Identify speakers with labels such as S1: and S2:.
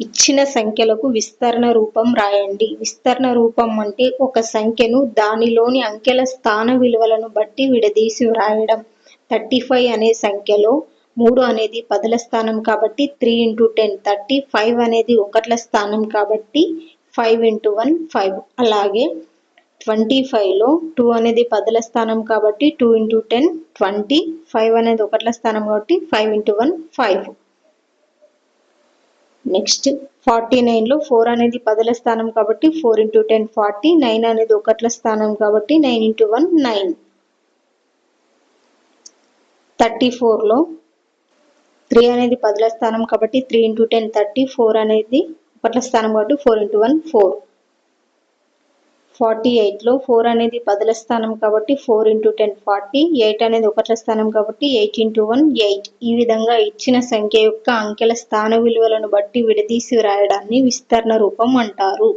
S1: ఇచ్చిన సంఖ్యలకు విస్తరణ రూపం రాయండి. విస్తరణ రూపం అంటే ఒక సంఖ్యను దానిలోని అంకెల స్థాన విలువలను బట్టి విడదీసి వ్రాయడం. థర్టీ ఫైవ్ అనే సంఖ్యలో మూడు అనేది పదల స్థానం కాబట్టి three into ten thirty five అనేది ఒకట్ల స్థానం కాబట్టి ఫైవ్ ఇంటూ వన్ ఫైవ్. అలాగే ట్వంటీ ఫైవ్లో టూ అనేది పదల స్థానం కాబట్టి two into ten twenty five అనేది ఒకట్ల స్థానం కాబట్టి five into one five. Next forty నైన్లో ఫోర్ అనేది పదుల స్థానం కాబట్టి four into ten forty nine అనేది ఒకట్ల స్థానం కాబట్టి nine into one nine thirty ఫోర్లో త్రీ అనేది పదుల స్థానం కాబట్టి three into ten thirty four అనేది ఒకట్ల స్థానం కాబట్టి four into one four forty ఎయిట్లో ఫోర్ అనేది పదుల స్థానం కాబట్టి four into ten forty eight అనేది ఒకట్ల స్థానం కాబట్టి ఎయిట్ ఇంటూ వన్ ఎయిట్. ఈ విధంగా ఇచ్చిన సంఖ్య యొక్క అంకెల స్థాన విలువలను బట్టి విడదీసి వ్రాయడాన్ని విస్తరణ రూపం అంటారు.